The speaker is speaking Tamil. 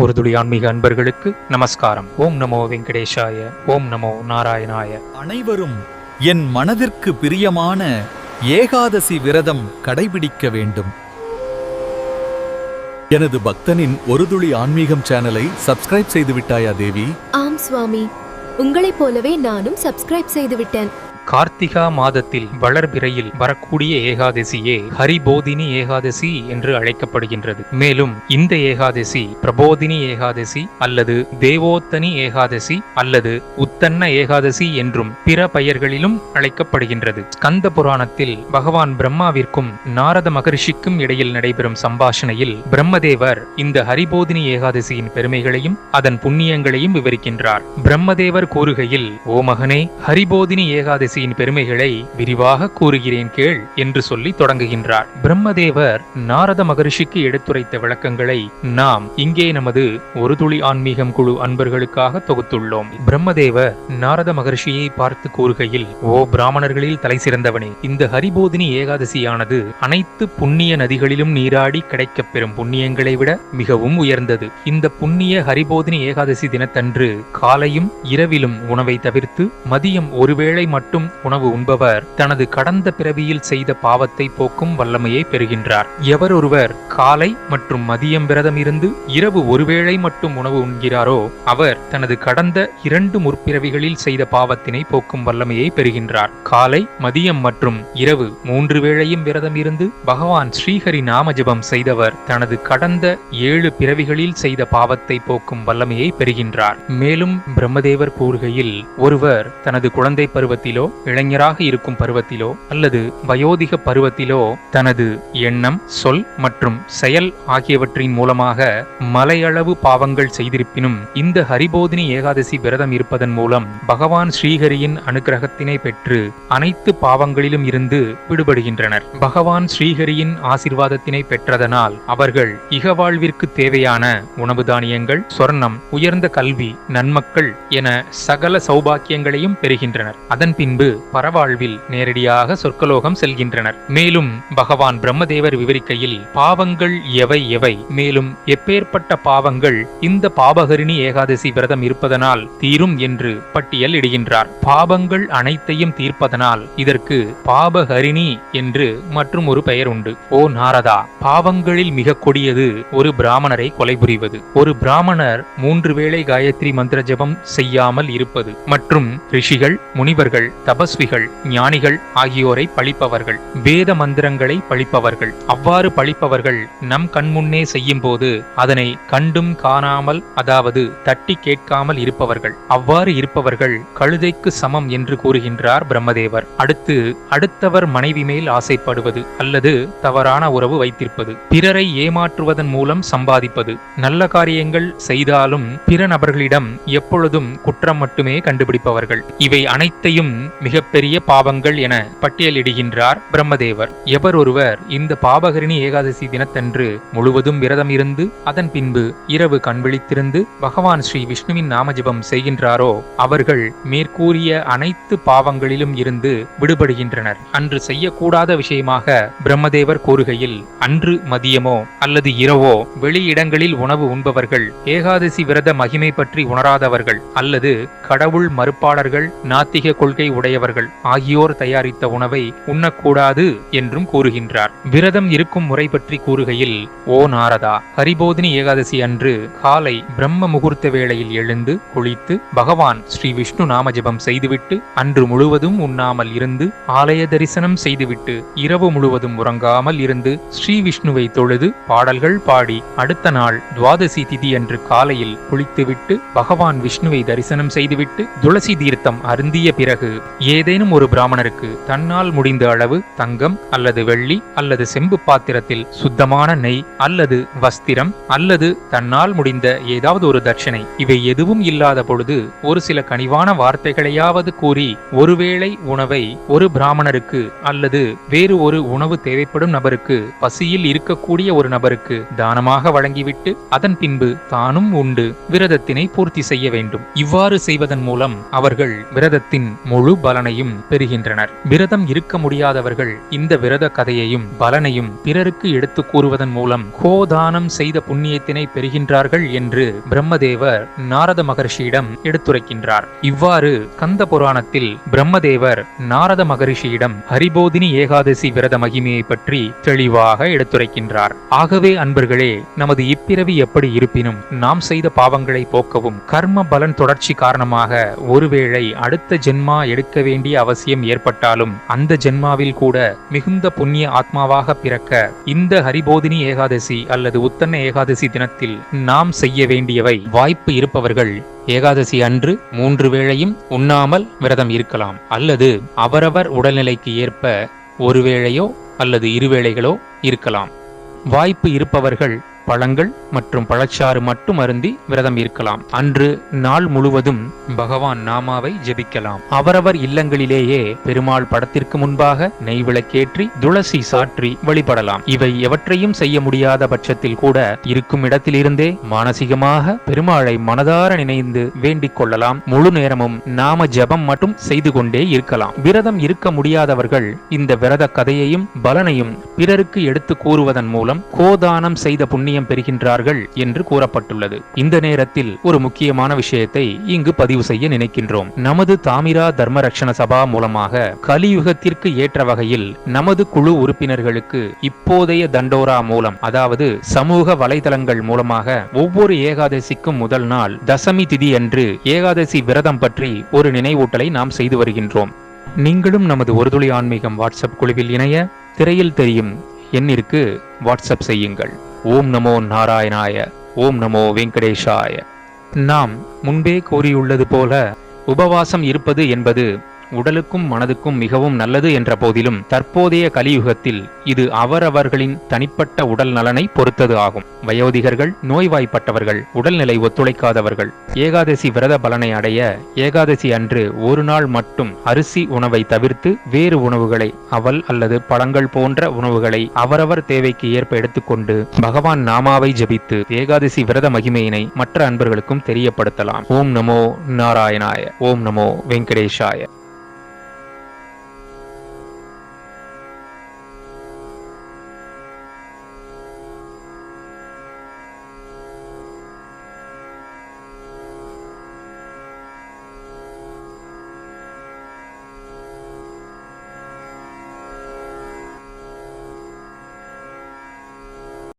ஒரு துளி ஆன்மீக அன்பர்களுக்கு நமஸ்காரம். ஓம் நமோ வெங்கடேஷாய ஓம் நமோ நாராயணாய. அனைவரும் என் மனதிற்கு பிரியமான ஏகாதசி விரதம் கடைபிடிக்க வேண்டும். எனது பக்தனின் ஒரு துளி ஆன்மீகம் சேனலை சப்ஸ்கிரைப் செய்து விட்டாயா தேவி? ஆம் சுவாமி. உங்களைப் போலவே நானும் சப்ஸ்கிரைப் செய்து விட்டேன் கார்த்திகா மாதத்தில் வளர்பிறையில் வரக்கூடிய ஏகாதசியே ஹரிபோதினி ஏகாதசி என்று அழைக்கப்படுகின்றது. மேலும் இந்த ஏகாதசி பிரபோதினி ஏகாதசி அல்லது தேவோத்தனி ஏகாதசி அல்லது உத்தன்ன ஏகாதசி என்றும் பிற பெயர்களிலும் அழைக்கப்படுகின்றது. ஸ்கந்த புராணத்தில் பகவான் பிரம்மாவிற்கும் நாரத மகரிஷிக்கும் இடையில் நடைபெறும் சம்பாஷணையில் பிரம்மதேவர் இந்த ஹரிபோதினி ஏகாதசியின் பெருமைகளையும் அதன் புண்ணியங்களையும் விவரிக்கின்றார். பிரம்மதேவர் கூறுகையில் ஓ மகனே ஹரிபோதினி ஏகாதசியின் பெருமைகளை விரிவாக கூறுகிறேன் கேள் என்று சொல்லி தொடங்குகின்றார் பிரம்மதேவர் நாரத மகரிஷிக்கு எடுத்துரைத்த விளக்கங்களை நாம் இங்கே நமது ஒரு துளி ஆன்மீகம் குழு அன்பர்களுக்காக தொகுத்துள்ளோம். பிரம்மதேவர் நாரத மகரிஷியை பார்த்து கூறுகையில் ஓ பிராமணர்களில் தலை சிறந்தவனே இந்த ஹரிபோதினி ஏகாதசியானது அனைத்து புண்ணிய நதிகளிலும் நீராடி கிடைக்கப் பெறும் புண்ணியங்களை விட மிகவும் உயர்ந்தது. இந்த புண்ணிய ஹரிபோதினி ஏகாதசி தினத்தன்று காலையும் இரவிலும் உணவை தவிர்த்து மதியம் ஒருவேளை மட்டும் உணவு உண்பவர் தனது கடந்த பிறவியில் செய்த பாவத்தை போக்கும் வல்லமையை பெறுகின்றார். எவர் ஒருவர் காலை மற்றும் மதியம் விரதம் இருந்து இரவு ஒருவேளை மட்டும் உணவு உண்கிறாரோ அவர் தனது கடந்த இரண்டு முற்பிறவிகளில் செய்த பாவத்தினை போக்கும் வல்லமையை பெறுகின்றார். காலை மதியம் மற்றும் இரவு மூன்று வேளையும் விரதம் இருந்து பகவான் ஸ்ரீஹரி நாம ஜெபம் செய்தவர் தனது கடந்த ஏழு பிறவிகளில் செய்த பாவத்தை போக்கும் வல்லமையை பெறுகின்றார். மேலும் பிரம்மதேவர் கூறுகையில் ஒருவர் தனது குழந்தை பருவத்திலோ இளைஞராக இருக்கும் பருவத்திலோ அல்லது வயோதிக பருவத்திலோ தனது எண்ணம் சொல் மற்றும் செயல் ஆகியவற்றின் மூலமாக மலையளவு பாவங்கள் செய்திருப்பினும் இந்த ஹரிபோதினி ஏகாதசி விரதம் இருப்பதன் மூலம் பகவான் ஸ்ரீஹரியின் அனுக்கிரகத்தினை பெற்று அனைத்து பாவங்களிலும் இருந்து விடுபடுகின்றனர். பகவான் ஸ்ரீஹரியின் ஆசிர்வாதத்தினை பெற்றதனால் அவர்கள் இகவாழ்விற்கு தேவையான உணவு தானியங்கள் சொர்ணம் உயர்ந்த கல்வி நன்மக்கள் என சகல சௌபாக்கியங்களையும் பெறுகின்றனர். அதன் பின்பு பரவாழ்வில் நேரடியாக சொர்க்கலோகம் செல்கின்றனர். மேலும் பகவான் பிரம்மதேவர் விவரிக்கையில் பாவங்கள் எவை எவை? மேலும் எப்பேற்பட்ட பாவங்கள் இந்த பாபகரிணி ஏகாதசி விரதம் இருப்பதனால் தீரும் என்று பட்டியல் இடுகின்றார். பாவங்கள் அனைத்தையும் தீர்ப்பதனால் இதற்கு பாபஹரிணி என்று மற்றும் ஒரு பெயர் உண்டு. ஓ நாரதா பாவங்களில் மிக கொடியது ஒரு பிராமணரை கொலை புரிவது. ஒரு பிராமணர் மூன்று வேளை காயத்ரி மந்திர ஜபம் செய்யாமல் இருப்பது. மற்றும் ரிஷிகள் முனிவர்கள் தபஸ்விகள் ஞானிகள் ஆகியோரை பழிப்பவர்கள் வேத மந்திரங்களை பழிப்பவர்கள். அவ்வாறு பழிப்பவர்கள் நம் கண்முன்னே செய்யும் போது அதனை கண்டும் காணாமல் அதாவது தட்டி கேட்காமல் இருப்பவர்கள். அவ்வாறு இருப்பவர்கள் கழுதைக்கு சமம் என்று கூறுகின்றார் பிரம்மதேவர். அடுத்து அடுத்தவர் மனைவி மேல் ஆசைப்படுவது அல்லது தவறான உறவு வைத்திருப்பது. பிறரை ஏமாற்றுவதன் மூலம் சம்பாதிப்பது. நல்ல காரியங்கள் செய்தாலும் பிற நபர்களிடம் எப்பொழுதும் குற்றம் மட்டுமே கண்டுபிடிப்பவர்கள். இவை அனைத்தையும் மிகப்பெரிய பாவங்கள் என பட்டியலிடுகின்றார் பிரம்மதேவர். எவர் ஒருவர் இந்த பாபகரிணி ஏகாதசி தினத்தன்று முழுவதும் விரதம் இருந்து அதன் பின்பு இரவு கண்விழித்திருந்து பகவான் ஸ்ரீ விஷ்ணுவின் நாமஜபம் செய்கின்றாரோ அவர்கள் மேற்கூறிய அனைத்து பாவங்களிலும் இருந்து விடுபடுகின்றனர். அன்று செய்யக்கூடாத விஷயமாக பிரம்மதேவர் கூறுகையில் அன்று மதியமோ அல்லது இரவோ வெளியிடங்களில் உணவு உண்பவர்கள் ஏகாதசி விரத மகிமை பற்றி உணராதவர்கள் அல்லது கடவுள் மறுப்பாளர்கள் நாத்திக கொள்கை உடையவர்கள் ஆகியோர் தயாரித்த உணவை உண்ணக்கூடாது என்றும் கூறுகின்றார். விரதம் இருக்கும் முறை பற்றி கூறுகையில் ஓ நாரதா ஹரிபோதினி ஏகாதசி அன்று காலை பிரம்ம முகூர்த்த வேளையில் எழுந்து குளித்து பகவான் ஸ்ரீ விஷ்ணு நாம ஜெபம் செய்துவிட்டு அன்று முழுவதும் உண்ணாமல் இருந்து ஆலய தரிசனம் செய்துவிட்டு இரவு முழுவதும் உறங்காமல் இருந்து ஸ்ரீ விஷ்ணுவை தொழுது பாடல்கள் பாடி அடுத்த நாள் துவாதசி திதி அன்று காலையில் குளித்துவிட்டு பகவான் விஷ்ணுவை தரிசனம் செய்துவிட்டு துளசி தீர்த்தம் அருந்திய பிறகு ஏதேனும் ஒரு பிராமணருக்கு தன்னால் முடிந்த அளவு தங்கம் அல்லது வெள்ளி அல்லது செம்பு பாத்திரத்தில் சுத்தமான நெய் அல்லது வஸ்திரம் அல்லது தன்னால் முடிந்த ஏதாவது ஒரு தட்சணை இவை எதுவும் இல்லாத பொழுது ஒரு சில கனிவான வார்த்தைகளையாவது கூறி ஒருவேளை உணவை ஒரு பிராமணருக்கு அல்லது வேறு ஒரு உணவு தேவைப்படும் நபருக்கு பசியில் இருக்கக்கூடிய ஒரு நபருக்கு தானமாக வழங்கிவிட்டு அதன் பின்பு தானும் உண்டு விரதத்தினை பூர்த்தி செய்ய வேண்டும். இவ்வாறு செய்வதன் மூலம் அவர்கள் விரதத்தின் முழு பலனையும் பெறுகின்றனர். விரதம் இருக்க முடியாதவர்கள் இந்த விரத கதையையும் பலனையும் பிறருக்கு எடுத்து கூறுவதன் மூலம் கோதானம் செய்த புண்ணியத்தினை பெறுகின்றார்கள் என்று பிரம்மதேவர் நாரத மகர்ஷியிடம் எடுத்துரைக்கின்றார். இவ்வாறு கந்த புராணத்தில் பிரம்மதேவர் நாரத மகரிஷியிடம் ஹரிபோதினி ஏகாதசி விரத மகிமையை பற்றி தெளிவாக எடுத்துரைக்கின்றார். ஆகவே அன்பர்களே நமது இப்பிறவி எப்படி இருப்பினும் நாம் செய்த பாவங்களை போக்கவும் கர்ம பலன் தொடர்ச்சி காரணமாக ஒருவேளை அடுத்த ஜென்மா எடுக்க வேண்டிய அவசியம் ஏற்பட்டாலும் அந்த ஜென்மாவில் கூட மிகுந்த புண்ணிய ஆத்மாவாக பிறக்க இந்த ஹரிபோதினி ஏகாதசி அல்லது உத்தன்ன ஏகாதசி தினத்தில் நாம் செய்ய வேண்டியவை வாய்ப்பு இருப்பவர்கள் ஏகாதசி அன்று மூன்று வேளையும் உண்ணாமல் விரதம் இருக்கலாம் அல்லது அவரவர் உடல்நிலைக்கு ஏற்ப ஒரு வேளையோ அல்லது இருவேளைகளோ இருக்கலாம். வாய்ப்பு இருப்பவர்கள் பழங்கள் மற்றும் பழச்சாறு மட்டும் அருந்தி விரதம் இருக்கலாம். அன்று நாள் முழுவதும் பகவான் நாமாவை ஜெபிக்கலாம். அவரவர் இல்லங்களிலேயே பெருமாள் படத்திற்கு முன்பாக நெய் விளக்கேற்றி துளசி சாற்றி வழிபடலாம். இவை எவற்றையும் செய்ய முடியாத பட்சத்தில் கூட இருக்கும் இடத்திலிருந்தே மானசீகமாக பெருமாளை மனதார நினைந்து வேண்டிக் கொள்ளலாம். முழு நேரமும் நாம ஜெபம் மட்டும் செய்து கொண்டே இருக்கலாம். விரதம் இருக்க முடியாதவர்கள் இந்த விரத கதையையும் பலனையும் பிறருக்கு எடுத்து கூறுவதன் மூலம் கோதானம் செய்த புண்ணியம் புண்ணியம் பெறுகின்றார்கள் என்று கூறப்பட்டுள்ளது. இந்த நேரத்தில் ஒரு முக்கியமான விஷயத்தை இங்கு பதிவு செய்ய நினைக்கின்றோம். நமது தாமிரா தர்ம ரக்ஷண சபா மூலமாக கலியுகத்திற்கு ஏற்ற வகையில் நமது குழு உறுப்பினர்களுக்கு இப்போதைய தண்டோரா மூலம் அதாவது சமூக வலைதளங்கள் மூலமாக ஒவ்வொரு ஏகாதசிக்கும் முதல் நாள் தசமி திதி அன்று ஏகாதசி விரதம் பற்றி ஒரு நினைவூட்டலை நாம் செய்து வருகின்றோம். நீங்களும் நமது ஒருதுளி ஆன்மீகம் வாட்ஸ்அப் குழுவில் இணைய திரையில் தெரியும் எண்ணிற்கு வாட்ஸ்அப் செய்யுங்கள். ஓம் நமோ நாராயணாய ஓம் நமோ வெங்கடேஷாய. நாம் முன்பே கூறியுள்ளது போல உபவாசம் இருப்பது என்பது உடலுக்கும் மனதுக்கும் மிகவும் நல்லது என்ற போதிலும் தற்போதைய கலியுகத்தில் இது அவரவர்களின் தனிப்பட்ட உடல் நலனை பொறுத்தது ஆகும். வயோதிகர்கள் நோய்வாய்ப்பட்டவர்கள் உடல்நிலை ஒத்துழைக்காதவர்கள் ஏகாதசி விரத பலனை அடைய ஏகாதசி அன்று ஒரு நாள் மட்டும் அரிசி உணவை தவிர்த்து வேறு உணவுகளை அவல் அல்லது பழங்கள் போன்ற உணவுகளை அவரவர் தேவைக்கு ஏற்ப எடுத்துக்கொண்டு பகவான் நாமாவை ஜபித்து ஏகாதசி விரத மகிமையினை மற்ற அன்பர்களுக்கும் தெரியப்படுத்தலாம். ஓம் நமோ நாராயணாய ஓம் நமோ வெங்கடேஷாய.